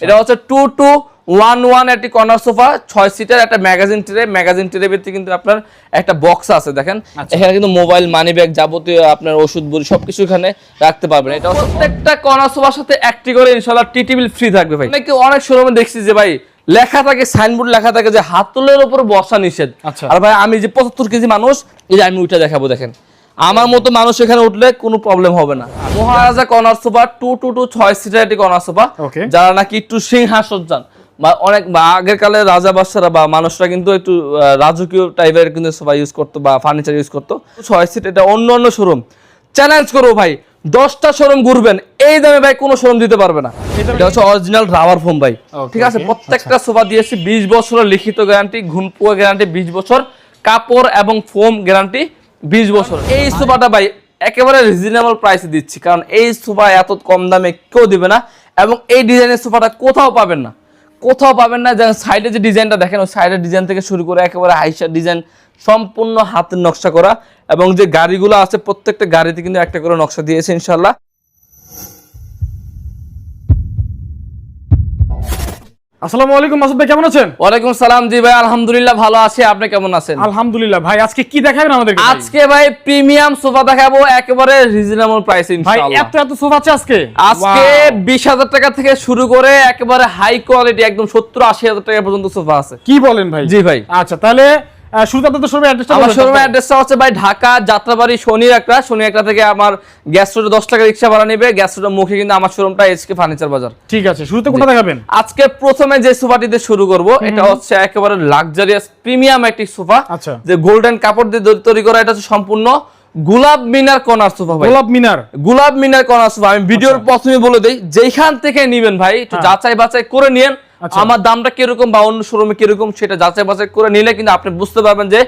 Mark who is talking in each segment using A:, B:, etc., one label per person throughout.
A: এটা হচ্ছে two two one one একটি কর্নার সোফা ছয় সিটার একটা ম্যাগাজিন ট্রে ম্যাগাজিন ট্রে ভিতরে কিন্তু আপনার একটা বক্স আছে দেখেন।
B: আচ্ছা।
A: এখানে কিন্তু মোবাইল মানি ব্যাগ যাবতীয় আপনার ওষুধ বড়ি সবকিছু এখানে রাখতে পারবেন। এটা প্রত্যেকটা কর্নার সোফার সাথে একটি করে ইনশাআল্লাহ টি টেবিল ফ্রি থাকবে ভাই। অনেকে অনেক শোরুমে দেখছি যে ভাই লেখা থাকে সাইনবোর্ড লেখা থাকে যে হাতলের উপর বসা নিষেধ।
B: আচ্ছা।
A: আর ভাই আমি যে পঁচাত্তর কেজি মানুষ এই যে আমি ওইটা দেখাবো দেখেন। আমার মতো মানুষ এখানে উঠলে কোনো প্রবলেম হবে না। Maharaja corner sofa two two two ছয় সিটার একটি কর্নার সোফা যারা নাকি একটু সিংহাসন বা অনেক আগের কালে রাজা বাদশারা বা মানুষরা কিন্তু একটু রাজকীয় টাইপের কিন্তু সোফা ইউজ করতো বা ফার্নিচার ইউজ করতো। ছয় সিট এটা অন্য অন্য শোরুম চ্যালেঞ্জ করব ভাই দশটা শোরুম ঘুরবেন। এই দামে ভাই কোনো শোরুম দিতে পারবে না। এটা হচ্ছে অরিজিনাল রাবার ফোম ভাই। ঠিক আছে? প্রত্যেকটা সোফা দিয়েছি বিশ বছরের লিখিত গ্যারান্টি ঘুনপুয়া গ্যারান্টি বিশ বছর কাপড় এবং ফোম গ্যারান্টি বিশ বছর এই সোফাটা ভাই, একেবারে রিজনেবল প্রাইসে দিচ্ছি, কারণ এই সোফা এত কম দামে কেউ দিবে না, এবং এই ডিজাইনের সোফাটা কোথাও পাবেন না। কোথাও পাবেন না যেমন সাইডে যে ডিজাইনটা দেখেন, ওই সাইডের ডিজাইন থেকে শুরু করে একেবারে হাইসার ডিজাইন, সম্পূর্ণ হাতের নকশা করা, এবং যে গাড়িগুলো আছে, প্রত্যেকটা গাড়িতে কিন্তু একটা করে নকশা দিয়েছে ইনশাল্লাহ
B: আসসালামু আলাইকুম মাসুদ ভাই কেমন আছেন?
A: ওয়ালাইকুম সালাম জি ভাই আলহামদুলিল্লাহ ভালো আছি। আপনি কেমন আছেন?
B: আলহামদুলিল্লাহ ভাই আজকে কি দেখাবেন আমাদেরকে
A: আজকে ভাই প্রিমিয়াম সোফা দেখাবো একেবারে রিজনেবল প্রাইসে
B: ভাই
A: ইনশাআল্লাহ।
B: এত এত সোফা আছে আজকে?
A: আজকে
B: Wow!
A: বিশ হাজার টাকা থেকে শুরু করে একেবারে হাই কোয়ালিটি একদম সত্তর আশি হাজার টাকা পর্যন্ত সোফা আছে।
B: কি বলেন ভাই?
A: জি ভাই।
B: আচ্ছা তাহলে আহ, শুরুতে আপনাদের শোরুমের অ্যাড্রেসটা
A: আমার
B: বলবেন
A: শোরুমের
B: তারপরে?
A: অ্যাড্রেসটা হচ্ছে ভাই ঢাকা যাত্রাবাড়ি শনি একটা। শনি একটা থেকে আমার গ্যাস রোডে দশ টাকা রিক্সা ভাড়া নেবে। গ্যাস রোডের মুখে কিন্তু আমার শোরুমটা এসকে ফার্নিচার বাজার।
B: ঠিক আছে শুরুতে কোনটা দেখাবেন?
A: আজকে প্রথমে যে সোফাটিতে শুরু করব এটা হচ্ছে একেবারে লাক্সারিয়াস প্রিমিয়াম একটি সোফা।
B: আচ্ছা।
A: যে গোল্ডেন কাপড় দিয়ে তৈরি- করা এটা হচ্ছে সম্পূর্ণ গোলাপ মিনার কর্নার সোফা ভাই।
B: গোলাপ মিনার?
A: গোলাপ মিনার কর্নার সোফা। আমি ভিডিওর প্রথমে বলে দেই যেখান থেকে নিবেন ভাই একটু
B: হ্যাঁ।
A: যাচাই বাছাই করে নিয়েন।
B: আচ্ছা।
A: আমার দামটা কীরকম বা অন্য শোরুমে কীরকম সেটা যাচাই বাছাই করে নিলে কিন্তু আপনি বুঝতে পারবেন যে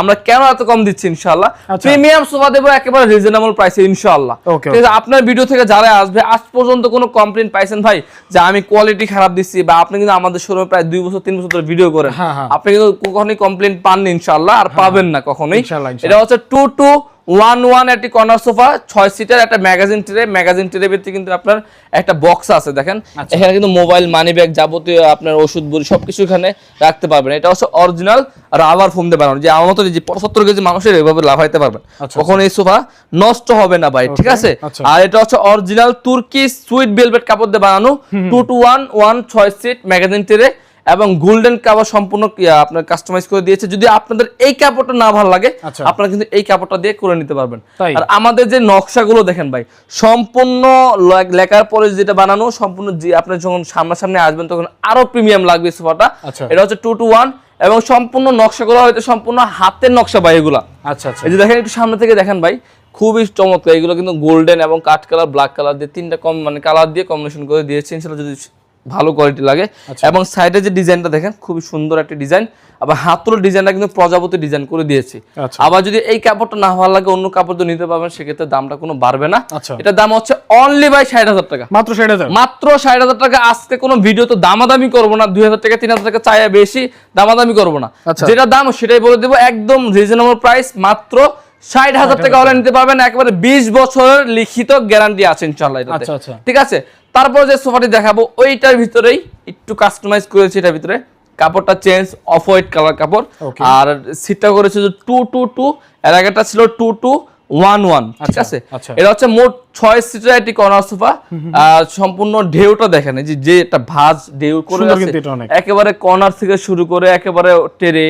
A: আমরা কেন এত কম দিচ্ছি ইনশাআল্লাহ।
B: আচ্ছা।
A: প্রিমিয়াম সোফা দেবো একেবারে রিজনেবল প্রাইসে ইনশাআল্লাহ। ঠিক আছে আপনার ভিডিও থেকে যারা আসবে আজ পর্যন্ত কোনো কমপ্লেন পাইছেন ভাই যে আমি কোয়ালিটি খারাপ দিচ্ছি বা আপনি কিন্তু আমাদের শোরুমে প্রায় দুই বছর তিন বছর ধরে ভিডিও করেন।
B: হ্যাঁ, হ্যাঁ।
A: আপনি কিন্তু কখনোই কমপ্লেন পাননি ইনশাআল্লাহ আর পাবেন না কখনোই। এটা হচ্ছে টু টু ওয়ান ওয়ান একটি কর্নার সোফা ছয় সিটের একটা ম্যাগাজিন ট্রে ম্যাগাজিন ট্রে ভিত্তি কিন্তু আপনার একটা বক্স আছে দেখেন।
B: আচ্ছা।
A: এখানে কিন্তু মোবাইল মানি ব্যাগ যাবতীয় আপনার ওষুধ বড়ি সবকিছু এখানে রাখতে পারবেন। এটা হচ্ছে অরিজিনাল রাবার ফোম দিয়ে বানানো যে আমার মতো যে পঁচাত্তর কেজি মানুষের এভাবে লাফাইতে পারবেন।
B: আচ্ছা,
A: কখন এই সোফা নষ্ট হবে না ভাই ঠিক আছে?
B: আচ্ছা।
A: আর এটা হচ্ছে অরিজিনাল তুর্কি সুইট বেলভেট কাপড় দিয়ে বানানো টু টু ওয়ান ওয়ান ছয় সিট ম্যাগাজিন ট্রে এবং গোল্ডেন কাভার সম্পূর্ণ আপনার কাস্টমাইজ করে দিয়েছে। যদি আপনাদের এই কাপড়টা না ভালো লাগে
B: আচ্ছা।
A: আপনারা কিন্তু এই কাপড়টা দিয়ে করে নিতে পারবেন। আর আমাদের যে নকশাগুলো দেখেন ভাই সম্পূর্ণ লেখার পরে যেটা বানানো সম্পূর্ণ যে আপনি যখন সামনাসামনি আসবেন তখন আরও প্রিমিয়াম লাগবে সোফাটা।
B: আচ্ছা।
A: এটা হচ্ছে টু টু ওয়ান এবং সম্পূর্ণ নকশাগুলো হয়তো সম্পূর্ণ হাতের নকশা ভাই এগুলা।
B: আচ্ছা আচ্ছা।
A: এই যে দেখেন একটু সামনে থেকে দেখেন ভাই খুবই চমৎকার। এগুলো কিন্তু গোল্ডেন এবং কাঠ কালার ব্ল্যাক কালার দিয়ে তিনটা কম মানে কালার দিয়ে কম্বিনেশন করে দিয়েছে। ইনশাল্লাহ যদি ভালো কোয়ালিটি লাগে।
B: আচ্ছা।
A: এবং সাইডে যে ডিজাইনটা দেখেন খুবই সুন্দর একটা ডিজাইন আবার হাতুর ডিজাইনটা কিন্তু প্রজাপতি ডিজাইন করে দিয়েছি।
B: আচ্ছা।
A: আবার যদি এই কাপড়টা না ভালো লাগে অন্য কাপড় তো নিতে পারবেন সেক্ষেত্রে দামটা কোনো বাড়বে না।
B: আচ্ছা।
A: এটার দাম হচ্ছে অনলি বাই ষাট হাজার টাকা।
B: মাত্র ষাট হাজার?
A: মাত্র ষাট হাজার টাকা। আজকে কোনো ভিডিও তো দামাদামি করব না। দুই হাজার টাকা তিন হাজার টাকা চাই বেশি দামাদামি করব না। যেটা দাম সেটাই বলে দেবো। একদম রিজনেবল প্রাইস মাত্র ষাট হাজার টাকা হলে নিতে পারবেন। একবারে বিশ বছরের লিখিত গ্যারান্টি আছে ইনশাল্লাহ। ঠিক আছে? তারপর যে সোফাটি দেখাবো ওইটার ভিতরেই একটু কাস্টমাইজ করেছি এটার ভিতরে কাপড়টা চেঞ্জ অফ হোয়াইট কালার কাপড় আর সিটটা করেছে যে টু টু টু এর আগেটা ছিল টু টু ওয়ান ওয়ান ঠিক
B: আচ্ছা,
A: আছে?
B: আচ্ছা।
A: এটা হচ্ছে মোট ছয় সিটের একটি কর্নার সোফা। আর সম্পূর্ণ ঢেউটা দেখেন যে যে একটা ভাঁজ ঢেউ করে। একেবারে কর্নার থেকে শুরু করে একেবারে টেরে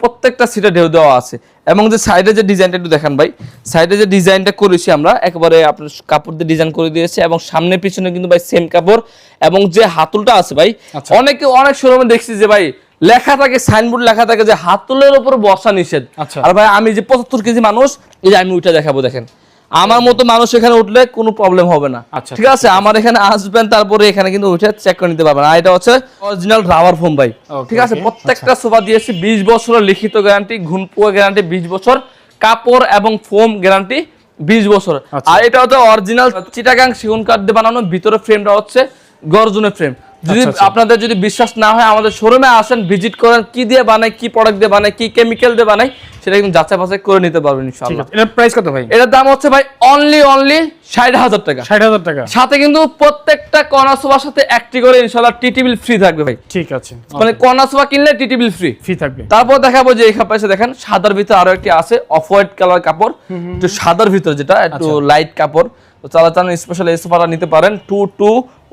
A: প্রত্যেকটা সিটে ঢেউ দেওয়া আছে এবং যে সাইডে যে ডিজাইনটা একটু দেখেন ভাই সাইডে যে ডিজাইনটা করেছি আমরা একবারে আপনার কাপড় দিয়ে ডিজাইন করে দিয়েছি এবং সামনে পিছনে কিন্তু ভাই সেম কাপড় এবং যে হাতুলটা আছে ভাই
B: আচ্ছা।
A: অনেকে অনেক শোরুমে দেখছি যে ভাই লেখা থাকে সাইনবোর্ড লেখা থাকে যে হাতুলের উপর বসা নিষেধ
B: আচ্ছা।
A: আর ভাই আমি যে পঁচাত্তর কেজি মানুষ এই যে আমি ওইটা দেখাবো দেখেন আমার মতো মানুষ এখানে উঠলে কোনো প্রবলেম হবে না।
B: আচ্ছা,
A: ঠিক আছে? আমার এখানে আসবেন তারপরে এখানে কিন্তু উঠে চেক করে নিতে পারবেন আর এটা হচ্ছে অরিজিনাল রাবার ফোম ভাই। ঠিক আছে? প্রত্যেকটা সোফা দিয়েছি বিশ বছরের লিখিত গ্যারান্টি ঘুনপুয়া গ্যারান্টি বিশ বছর। কাপড় এবং ফোম গ্যারান্টি বিশ বছর।
B: আচ্ছা।
A: আর এটা হচ্ছে অরিজিনাল চিটাগাং সেগুন কাঠ দিয়ে বানানো ভিতরে ফ্রেমটা হচ্ছে গর্জনের ফ্রেম যদি
B: আচ্ছা, আচ্ছা।
A: আপনাদের যদি বিশ্বাস না হয় আমাদের শোরুমে আসেন ভিজিট করেন কি দিয়ে বানায় কি প্রোডাক্ট দিয়ে বানায় কি কেমিক্যাল দিয়ে বানায় সেটা কিন্তু যাচাই বাছাই করে নিতে পারবেন ইনশাআল্লাহ।
B: এটার প্রাইস কত ভাই?
A: এটার দাম হচ্ছে ভাই অনলি অনলি ষাট হাজার টাকা।
B: ষাট হাজার টাকা।
A: সাথে কিন্তু প্রত্যেকটা কর্নার সোফার সাথে একটি করে ইনশাআল্লাহ টি টেবিল ফ্রি থাকবে ভাই।
B: ঠিক আছে।
A: মানে কর্নার সোফা কিনলে টি টেবিল ফ্রি
B: ফ্রি থাকবে।
A: তারপর দেখাবো যে এখানে পাশে দেখেন সাদার ভিতরে আরও একটি আছে অফ হোয়াইট কালার কাপড় একটু সাদার ভিতরে যেটা একটু
B: আচ্ছা।
A: লাইট কাপড়। তো চালা স্পেশাল এই সোফাটা নিতে পারেন টু টু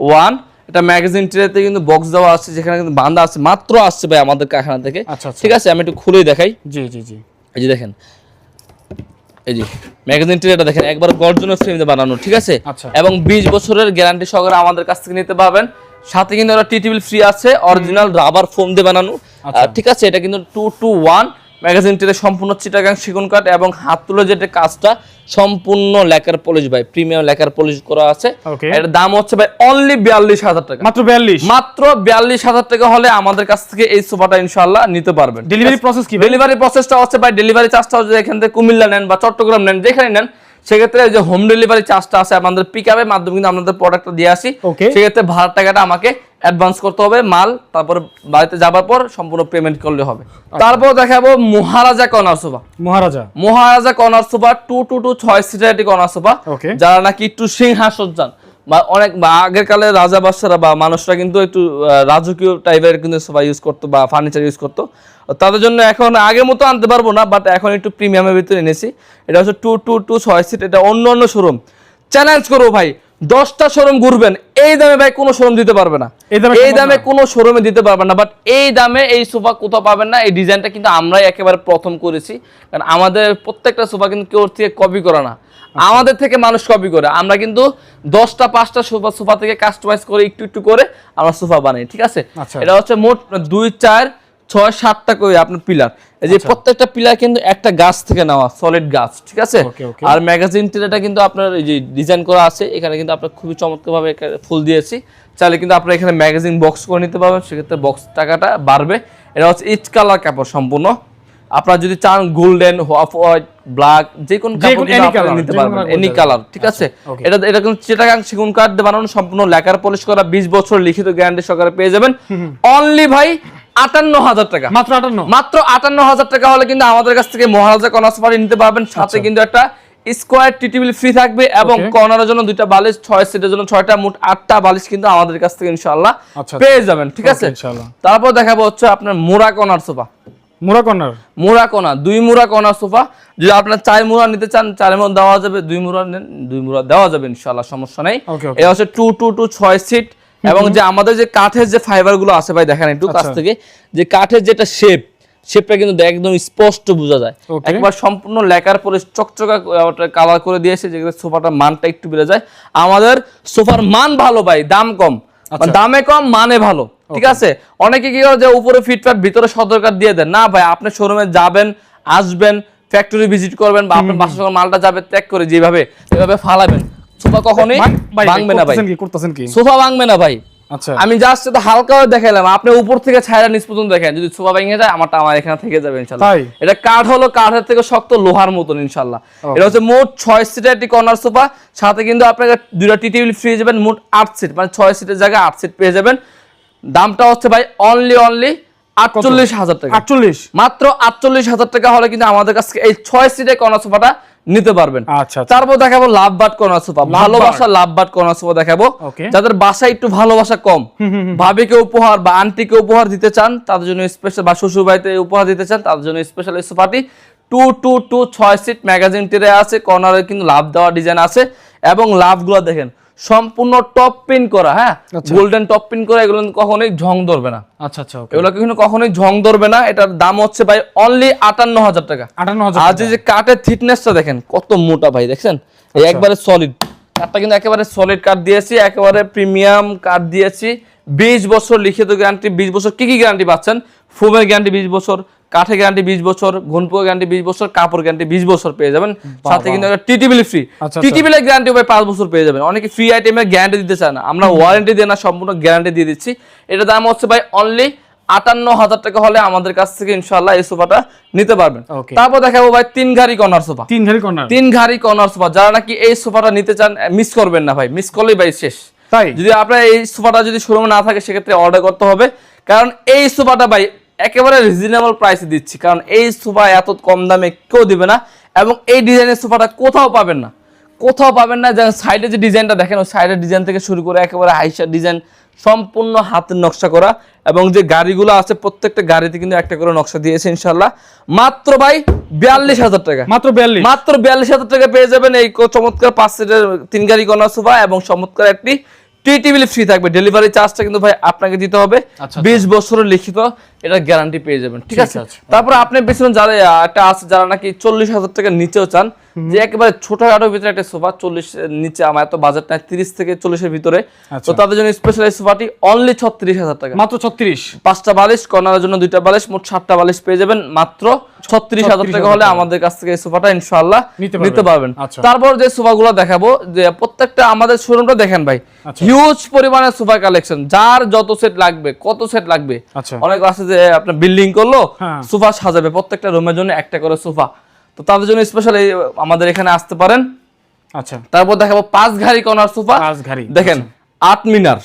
A: ওয়ান এটা ম্যাগাজিন ট্রেতে কিন্তু বক্স দেওয়া আছে যেখানে কিন্তু বান্ধা আছে মাত্র আসছে ভাই আমাদের কারখানা থেকে।
B: আচ্ছা, আচ্ছা।
A: ঠিক আছে আমি একটু খুলেই দেখাই।
B: জি জি জি।
A: এই যে দেখেন। এই যে ম্যাগাজিন ট্রেটা দেখেন একবার গর্জনের ফ্রেম দিয়ে বানানো ঠিক আছে?
B: আচ্ছা।
A: এবং বিশ বছরের গ্যারান্টি সহকারে আমাদের কাছ থেকে নিতে পারবেন। সাথে কিন্তু ওরা টি টেবিল ফ্রি আছে অরিজিনাল রাবার ফোম দিয়ে বানানো। ঠিক আছে এটা কিন্তু two two one magazine tray সম্পূর্ণ চিটাগাং সেগুন কাঠ এবং হাত তুলে যেটা কাজটা সম্পূর্ণ লেকার পলিশ ভাই। প্রিমিয়াম লেকার পলিশ করা আছে। এর দাম হচ্ছে ভাই অনলি বিয়াল্লিশ হাজার টাকা।
B: মাত্র বিয়াল্লিশ?
A: মাত্র বিয়াল্লিশ হাজার টাকা হলে আমাদের কাছ থেকে এই সোফাটা ইনশাল্লাহ নিতে পারবেন।
B: ডেলিভারি প্রসেস কি
A: ডেলিভারি প্রসেসটা হচ্ছে ভাই ডেলিভারি চার্জটা হচ্ছে এখান থেকে কুমিল্লা নেন বা চট্টগ্রাম নেন যেখানে নেন সেক্ষেত্রে যে হোম ডেলিভারি চার্জটা আছে আমাদের পিক আপের মাধ্যমে কিন্তু আপনাদের প্রোডাক্টটা দিয়ে আসি. সেক্ষেত্রে ভাড়ার টাকাটা আমাকে অ্যাডভান্স করতে হবে মাল তারপরে বাড়িতে যাবার পর সম্পূর্ণ পেমেন্ট করলে হবে।
B: আচ্ছা।
A: তারপর দেখাবো Maharaja corner sofa
B: Maharaja.
A: Maharaja corner sofa two two two ছয় সিটার একটি কর্নার সোফা যারা নাকি একটু সিংহাসন চান বা অনেক বা আগের কালে রাজা বাদশারা বা মানুষরা কিন্তু একটু রাজকীয় টাইপের কিন্তু সোফা ইউজ করতো বা ফার্নিচার ইউজ করতো। তাদের জন্য এখন আগের মতো আনতে পারব না বাট এখন একটু প্রিমিয়ামের ভিতরে এনেছি। এটা হচ্ছে টু টু টু ছয় সিট এটা অন্য অন্য শোরুম চ্যালেঞ্জ করব ভাই দশটা শোরুম ঘুরবেন এই দামে ভাই কোনো শোরুম দিতে পারবে না
B: এই দামে?
A: কোনো শোরুমে দিতে পারবেন না বাট এই দামে এই সোফা কোথাও পাবেন না এই ডিজাইনটা কিন্তু আমরাই একেবারে প্রথম করেছি কারণ আমাদের প্রত্যেকটা সোফা কিন্তু কেউ থেকে কপি করে না
B: আচ্ছা।
A: আমাদের থেকে মানুষ কপি করে আমরা কিন্তু দশটা পাঁচটা সোফা সোফা থেকে কাস্টমাইজ করে একটু একটু করে আমরা সোফা বানাই ঠিক আছে
B: আচ্ছা।
A: এটা হচ্ছে মোট দুই চার ছয় সাতটা করে আপনার পিলার। এই
B: আচ্ছা।
A: যে প্রত্যেকটা পিলার কিন্তু একটা গাছ থেকে নেওয়া সলিড গাছ ঠিক আছে. আর ম্যাগাজিন টেরাটা কিন্তু আপনার এই যে ডিজাইন করা আছে এখানে কিন্তু আপনার খুবই চমৎকারভাবে ফুল দিয়েছি। চাইলে কিন্তু আপনারা এখানে ম্যাগাজিন বক্স করে নিতে পারবেন সেক্ষেত্রে বক্স টাকাটা বাড়বে। এটা হচ্ছে ইচ কালার কাপড় সম্পূর্ণ। আপনারা যদি চান গোল্ডেন অফ হোয়াইট ব্ল্যাক যে কোনো কাপড় নিতে পারবেন এনি কালার ঠিক আছে? এটা এটা কিন্তু চিটাগাং সেগুন কাঠ দিয়ে বানানো সম্পূর্ণ লেকার পলিশ করা বিশ বছর লিখিত গ্যারান্টি সহকারে পেয়ে যাবেন। অনলি ভাই আটান্ন হাজার টাকা।
B: মাত্র আটান্ন?
A: মাত্র আটান্ন হাজার টাকা হলে কিন্তু আমাদের কাছ থেকে মহারাজা নিতে পারবেন। সাথে
B: আচ্ছা।
A: কিন্তু একটা স্কোয়ার টি টেবিল ফ্রি থাকবে এবং কর্নারের জন্য দুইটা বালিশ ছয় সিটের জন্য ছয়টা মোট আটটা বালিশ কিন্তু আমাদের কাছ থেকে ইনশাআল্লাহ
B: আচ্ছা।
A: পেয়ে যাবেন ঠিক আছে? তারপর দেখাবো হচ্ছে আপনার কর্নার সোফা।
B: মুরা কর্নার?
A: মুড়া কোনা দুই কোনা সোফা। যদি আপনার চার মুড়া নিতে চান দেওয়া যাবে দুই নেন দুই মুড়া দেওয়া যাবে ইনশাআল্লাহ সমস্যা নেই. এটা হচ্ছে টু টু টু ছয় সিট এবং যে আমাদের যে কাঠের যে ফাইবারগুলো আছে ভাই দেখেন একটু কাছ
B: আচ্ছা।
A: থেকে যে কাঠের যেটা শেপ শেপটা কিন্তু একদম স্পষ্ট বোঝা যায়। একবার সম্পূর্ণ লেকার পরে চকচকা কালার করে দিয়েছে যেগুলো সোফাটার মানটা একটু বেড়ে যায়। আমাদের সোফার মান ভালো ভাই দাম কম।
B: আচ্ছা।
A: মানে দামে কম মানে ভালো। ঠিক আছে? অনেকে কি করে যে উপরে ফিটফাট ভিতরে সদরকার দিয়ে দেন। না ভাই আপনি শোরুমে যাবেন আসবেন ফ্যাক্টরি ভিজিট করবেন বা আপনার বাসা যখন মালটা যাবে ত্যাগ করে যেভাবে এভাবে ফালাবেন। সোফা কখনোই ভাঙবে না ভাই।
B: করতেছেন কি
A: সোফা ভাঙবে না ভাই।
B: আচ্ছা।
A: আমি জাস্ট এটা হালকা দেখাইলাম। আপনি উপর থেকে ছায়রা নিচ পর্যন্ত দেখেন। যদি সোফা ভেঙে যায় আমারটা আমার এখানে থেকে যাবে ইনশাল্লাহ। এটা কাঠ হলো কাঠের থেকে শক্ত লোহার মতন ইনশাল্লাহ। এটা হচ্ছে মোট ছয় সিটের একটি কর্নার সোফা। সাথে কিন্তু আপনাকে দুটা টি টেবিল ফ্রি যাবেন মোট আট সিট মানে ছয় সিটের জায়গায় আট সিট পেয়ে যাবেন। দামটা হচ্ছে ভাই অনলি অনলি আটচল্লিশ হাজার টাকা।
B: আটচল্লিশ?
A: মাত্র আটচল্লিশ হাজার টাকা হলে কিন্তু আমাদের কাছ থেকে এই ছয় সিটের কর্নার সোফাটা নিতে পারবেন।
B: আচ্ছা আচ্ছা।
A: তারপর দেখাবো লাভ বাট কোনা সোফা ভালোবাসা লাভ বাট কোনা সোফা দেখাবো। যাদের বাসা একটু ভালোবাসা কম ভাবি কে উপহার বা আন্টিকে উপহার দিতে চান তাদের জন্য স্পেশাল বা শ্বশুর বাড়িতে উপহার দিতে চান তাদের জন্য স্পেশাল এই সোফাটি। টু টু টু ছয় সিট ম্যাগাজিন টিরে আছে কর্নারে কিন্তু লাভ দেওয়া ডিজাইন আছে। এবং লাভগুলো দেখেন সম্পূর্ণ টপ পিন করা হ্যাঁ?
B: আচ্ছা।
A: গোল্ডেন টপ পিন করা এগুলো কখনোই ঝং ধরবে না।
B: আচ্ছা আচ্ছা
A: এগুলো কিন্তু কখনোই ঝং ধরবে না এটার দাম হচ্ছে ভাই অনলি আটান্ন হাজার টাকা।
B: আটান্ন হাজার
A: আর যে কাঠের থিকনেসটা দেখেন কত মোটা ভাই দেখছেন?
B: আচ্ছা।
A: এই একবারে সলিড কাঠটা কিন্তু একেবারে সলিড কাঠ দিয়েছি একেবারে প্রিমিয়াম কাঠ দিয়েছি। বিশ বছর লিখিত গ্যারান্টি বিশ বছর কি কি গ্যারান্টি পাচ্ছেন? ফোমের গ্যারান্টি বিশ বছর কাঠের গ্যারান্টি বিশ বছর ঘনপুর গ্যারান্টি বিশ বছর কাপড় গ্যারান্টি বিশ বছর পেয়ে যাবেন। সাথে কিন্তু টিটিবিল ফ্রি টিটিবিলের গ্যারান্টি ভাই পাঁচ বছর পেয়ে যাবেন। অনেকে ফ্রি আইটেমের গ্যারান্টি দিতে চায় না। আমরা ওয়ারেন্টি দিয়ে না সম্পূর্ণ গ্যারান্টি দিয়ে দিচ্ছি। এটা দাম হচ্ছে ভাই অনলি আটান্ন হাজার টাকা হলে আমাদের কাছ থেকে ইনশাল্লাহ এই সোফাটা নিতে পারবেন। তারপর দেখাবো ভাই তিন ঘাড়ি কর্নার সোফা।
B: তিন ঘাড়ি কর্নার
A: তিন ঘাড়ি কর্নার সোফা। যারা নাকি এই সোফাটা নিতে চান মিস করবেন না ভাই। মিস করলেই ভাই শেষ।
B: তাই?
A: যদি আপনার এই সোফাটা যদি শোরুমে না থাকে সেক্ষেত্রে অর্ডার করতে হবে। কারণ এই সোফাটা ভাই একেবারে রিজনেবল প্রাইসে দিচ্ছি। কারণ এই সোফা এত কম দামে কেউ দিবে না এবং এই ডিজাইনের সোফাটা কোথাও পাবেন না। কোথাও পাবেন না যেমন সাইডে যে ডিজাইনটা দেখেন ওই সাইডের ডিজাইন থেকে শুরু করে একেবারে হাইসার ডিজাইন সম্পূর্ণ হাতের নকশা করা এবং যে গাড়িগুলো আছে প্রত্যেকটা গাড়িতে কিন্তু একটা করে নকশা দিয়েছে ইনশাল্লাহ মাত্র ভাই বিয়াল্লিশ হাজার টাকা।
B: মাত্র বিয়াল্লিশ।
A: মাত্র বিয়াল্লিশ হাজার টাকা পেয়ে যাবেন এই চমৎকার পাঁচ সিটের তিন গাড়ি কর্নার সোফা এবং চমৎকার একটি টি টেবিল ফ্রি থাকবে ডেলিভারি চার্জটা কিন্তু ভাই আপনাকে দিতে হবে।
B: আচ্ছা,
A: বিশ বছরের লিখিত এটা গ্যারান্টি পেয়ে যাবেন ঠিক আছে। তারপর আপনি যারা একটা আছে যারা নাকি চল্লিশ হাজার টাকার নিচেও চান যে একেবারে ছোটখাটোর ভিতরে একটা সোফা চল্লিশ নিচে আমার এত বাজেট নাই তিরিশ থেকে চল্লিশের ভিতরে।
B: আচ্ছা।
A: তো তাদের জন্য স্পেশাল এই সোফাটি অনলি ছত্রিশ হাজার টাকা।
B: মাত্র ছত্রিশ?
A: পাঁচটা বালিশ কর্নারের জন্য দুইটা বালিশ মোট সাতটা বালিশ পেয়ে যাবেন। মাত্র ছত্রিশ হাজার টাকা হলে আমাদের কাছ থেকে এই সোফাটা ইনশাল্লাহ
B: নিতে পারবেন। আচ্ছা।
A: তারপর যে সোফাগুলো দেখাবো যে প্রত্যেকটা আমাদের শোরুমটা দেখেন ভাই।
B: আচ্ছা।
A: হিউজ পরিমাণে সোফা কালেকশন যার যত সেট লাগবে কত সেট লাগবে
B: আচ্ছা।
A: অনেক আছে যে আপনার বিল্ডিং করল
B: হ্যাঁ।
A: সোফা সাজাবে প্রত্যেকটা রুমের জন্য একটা করে সোফা। তো তাদের জন্য স্পেশাল আমাদের এখানে আসতে পারেন।
B: আচ্ছা।
A: তারপর দেখাবো পাঁচ ঘাড়ি কর্নার সোফা।
B: পাঁচ ঘাড়ি।
A: দেখেন আট মিনার।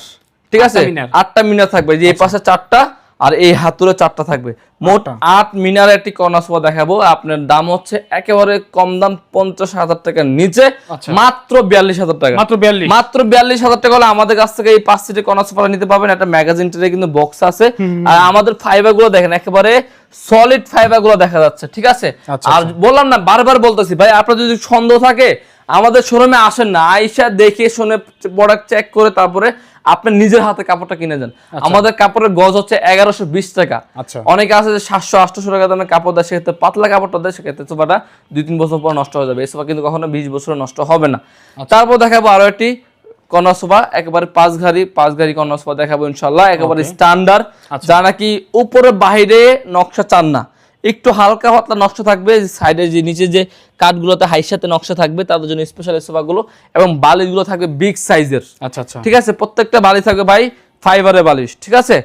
A: ঠিক আছে?
B: আটটা মিনার।
A: আটটা মিনার থাকবে। যে এই পাশে চারটা আর এই হাতুরে চারটা থাকবে। মোট আট মিনার একটি কর্নার সোফা দেখাবো। আপনার দাম হচ্ছে একেবারে কম দাম পঞ্চাশ হাজার টাকার নিচে।
B: আচ্ছা।
A: মাত্র বিয়াল্লিশ হাজার টাকা।
B: মাত্র বিয়াল্লিশ।
A: মাত্র বিয়াল্লিশ হাজার টাকা হলে আমাদের কাছ থেকে এই পাঁচ সিটি কর্নার সোফাটা নিতে পারবেন। একটা ম্যাগাজিন ট্রে কিন্তু বক্স আছে। আর আমাদের ফাইবারগুলো দেখেন একেবারে সলিড ফাইবারগুলো দেখা যাচ্ছে ঠিক আছে?
B: আচ্ছা,
A: আর বললাম না বারবার বলতেছি ভাই আপনার যদি সন্দেহ থাকে আমাদের শোরুমে আসেন না আইসা দেখে শুনে প্রোডাক্ট চেক করে তারপরে আপনি নিজের হাতে কাপড়টা কিনে যান আমাদের কাপড়ের গজ হচ্ছে এগারোশো বিশ টাকা।
B: আচ্ছা।
A: অনেকে আছে যে সাতশো আটশো টাকা দামে কাপড় দেয় সেক্ষেত্রে পাতলা কাপড়টা দেয় সেক্ষেত্রে সোফাটা দুই তিন বছর পর নষ্ট হয়ে যাবে। এই সোফা কিন্তু কখনো বিশ বছর নষ্ট হবে না।
B: আচ্ছা।
A: তারপর দেখাবো আরও একটি কর্নার সোফা একেবারে পাঁচ ঘাড়ি পাঁচ ঘাড়ি কর্নার সোফা দেখাবো ইনশাল্লাহ একেবারে স্ট্যান্ডার্ড
B: আচ্ছা।
A: যা নাকি উপরে বাইরে নকশা চান না একটু হালকা পাতলা নকশা থাকবে সাইডে যে নিচে যে কাঠগুলোতে হাইর সাথে নকশা থাকবে তাদের জন্য স্পেশাল সোফাগুলো এবং বালিশগুলো থাকবে বিগ সাইজের
B: আচ্ছা আচ্ছা।
A: ঠিক আছে? প্রত্যেকটা বালিশ থাকবে ভাই ফাইবারের বালিশ ঠিক আছে?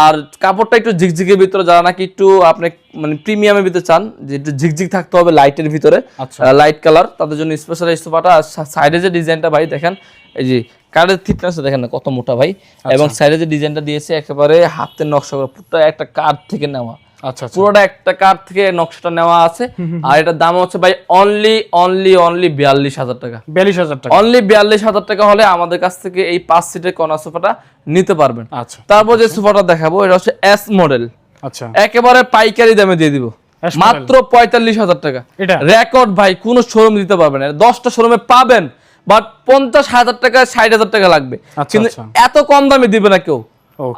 A: আর কাপড়টা একটু ঝিকঝিকের ভিতরে যারা নাকি একটু আপনি মানে প্রিমিয়ামের ভিতরে চান যে একটু ঝিকঝিক থাকতে হবে লাইটের ভিতরে
B: আচ্ছা।
A: লাইট কালার তাদের জন্য স্পেশাল সোফাটা। সাইডে যে ডিজাইনটা ভাই দেখেন এই যে কার্ডের থিকনেস দেখেন না কত মোটা ভাই।
B: আচ্ছা।
A: এবং সাইডে যে ডিজাইনটা দিয়েছে একেবারে হাতের নকশা করা পুরোটা একটা কার্ড থেকে নেওয়া।
B: আচ্ছা আচ্ছা।
A: পুরোটা একটা কার্ড থেকে নকশাটা নেওয়া আছে। আর এটার দাম হচ্ছে ভাই অনলি অনলি অনলি বিয়াল্লিশ হাজার টাকা।
B: বিয়াল্লিশ হাজার টাকা।
A: অনলি বিয়াল্লিশ হাজার টাকা হলে আমাদের কাছ থেকে এই পাঁচ সিটের কর্নার সোফাটা নিতে পারবেন।
B: আচ্ছা।
A: তারপর যে সোফাটা দেখাবো এটা হচ্ছে এস মডেল
B: আচ্ছা।
A: একেবারে পাইকারি দামে দিয়ে দিব। মাত্র পঁয়তাল্লিশ হাজার টাকা।
B: এটা?
A: রেকর্ড ভাই কোন শোরুম দিতে পারবেন না। দশটা শোরুমে পাবেন বাট পঞ্চাশ হাজার টাকা ষাট হাজার টাকা লাগবে।
B: আচ্ছা,
A: কিন্তু
B: আচ্ছা।
A: এত কম দামে দিবে না কেউ.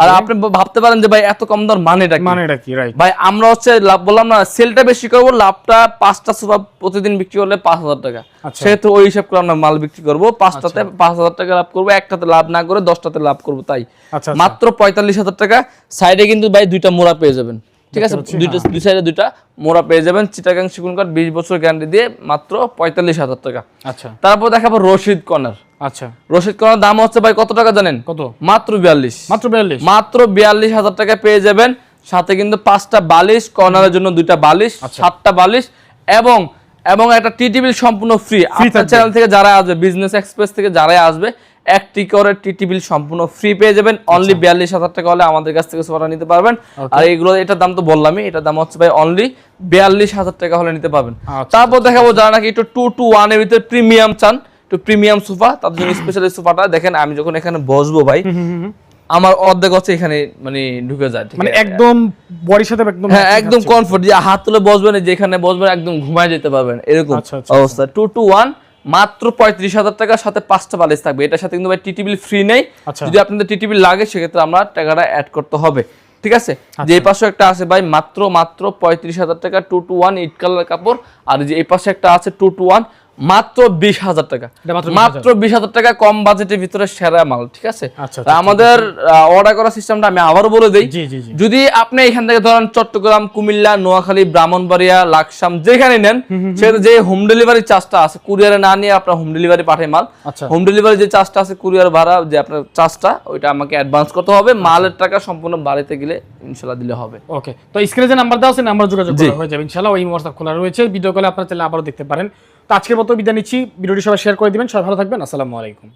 A: আর আপনি ভাবতে পারেন যে ভাই এত কম দর মানেটা কি?
B: মানে এটা কি? রাইট
A: ভাই আমরা হচ্ছে লাভ বললাম না সেলটা বেশি করব লাভটা পাঁচটা সোফা প্রতিদিন বিক্রি করলে পাঁচ হাজার টাকা।
B: সেহেতু
A: সেক্ষেত্রে ওই হিসাব করে আমরা মাল বিক্রি করব পাঁচটাতে পাঁচ হাজার টাকা লাভ করব একটাতে লাভ না করে দশটাতে লাভ করব তাই।
B: আচ্ছা আচ্ছা।
A: মাত্র পঁয়তাল্লিশ হাজার টাকা সাইডে কিন্তু ভাই দুইটা মোড়া পেয়ে যাবেন। ঠিক আছে? দুইটা দুই সাইডে দুইটা। মোড়া পেয়ে যাবেন চিটাগাং শিকুন কার্ড বিশ বছর গ্যারান্টি দিয়ে মাত্র পঁয়তাল্লিশ হাজার টাকা।
B: আচ্ছা।
A: তারপর দেখাবো রশিদ কর্নার।
B: আচ্ছা।
A: রশিদ কর্নার দাম হচ্ছে ভাই কত টাকা জানেন?
B: কত?
A: মাত্র বিয়াল্লিশ।
B: মাত্র বিয়াল্লিশ?
A: মাত্র বিয়াল্লিশ হাজার টাকা পেয়ে যাবেন। সাথে কিন্তু পাঁচটা বালিশ কর্নারের জন্য দুইটা বালিশ
B: আচ্ছা।
A: সাতটা বালিশ এবং এবং একটা টি টেবিল সম্পূর্ণ ফ্রি আপনার চ্যানেল থেকে যারা আসবে বিজনেস এক্সপ্রেস থেকে যারাই আসবে একটি করে টি টেবিল সম্পূর্ণ ফ্রি পেয়ে যাবেন।
B: আচ্ছা।
A: অনলি বিয়াল্লিশ হাজার টাকা হলে আমাদের কাছ থেকে সোফাটা নিতে পারবেন। আর এইগুলো এটার দাম তো বললামই এটার দাম হচ্ছে ভাই অনলি বিয়াল্লিশ হাজার টাকা হলে নিতে পারবেন।
B: আচ্ছা,
A: তারপর দেখাবো যারা নাকি একটু টু টু ওয়ানের ভিতরে প্রিমিয়াম চান একটু প্রিমিয়াম সোফা তাদের জন্য স্পেশাল সোফাটা দেখেন আমি যখন এখানে বসবো ভাই আমার অর্ধেক হচ্ছে এখানে মানে ঢুকে যায়
B: মানে একদম বডির সাথে একদম
A: হ্যাঁ একদম কমফোর্ট যে হাত তুলে বসবেন যেখানে বসবেন একদম ঘুমায় যেতে পারবেন এরকম
B: আচ্ছা, আচ্ছা,
A: অবস্থা। টু টু ওয়ান মাত্র পঁয়ত্রিশ হাজার টাকার সাথে পাঁচটা বালিশ থাকবে। এটার সাথে কিন্তু ভাই টিটিবিল ফ্রি নেই।
B: আচ্ছা।
A: যদি আপনাদের টিটিবিল লাগে সেক্ষেত্রে আমরা টাকাটা অ্যাড করতে হবে। ঠিক আছে?
B: আচ্ছা।
A: যে এই পাশে একটা আছে ভাই মাত্র মাত্র পঁয়ত্রিশ হাজার টাকা two two one eight colour কাপড়। আর যে এই পাশে একটা আছে টু টু ওয়ান মাত্র বিশ হাজার টাকা।
B: মাত্র
A: বিশ হাজার। টাকা কম বাজেটের ভিতরে সেরা মাল ঠিক আছে?
B: আচ্ছা,
A: আমাদের অর্ডার করার সিস্টেমটা আমি আবারও বলে দিই। যদি আপনি এখান থেকে ধরেন চট্টগ্রাম কুমিল্লা নোয়াখালী ব্রাহ্মণবাড়িয়া লাকসাম যেখানে নেন সেটা যে হোম ডেলিভারি চার্জটা আছে কুরিয়ারে না নিয়ে আপনার হোম ডেলিভারি পাঠাই মাল।
B: আচ্ছা।
A: হোম ডেলিভারি যে চার্জটা আছে কুরিয়ার ভাড়া যে আপনার চার্জটা ওইটা আমাকে অ্যাডভান্স করতে হবে। মালের টাকা সম্পূর্ণ বাড়িতে গেলে ইনশাল্লাহ দিলে হবে।
B: ওকে তো স্ক্রিনে যে নাম্বার দেওয়া আছে নাম্বার যোগাযোগ করা হয়ে যাবে। ইনশাআল্লাহ ওই হোয়াটসঅ্যাপ খোলা রয়েছে। ভিডিও কলে আপনারা চাইলে আবারও দেখতে পারেন। তো আজকের মতো বিদায় নিচ্ছি। ভিডিওটি সবাই শেয়ার করে দিবেন। সবাই ভালো থাকবেন। আসসালামু আলাইকুম।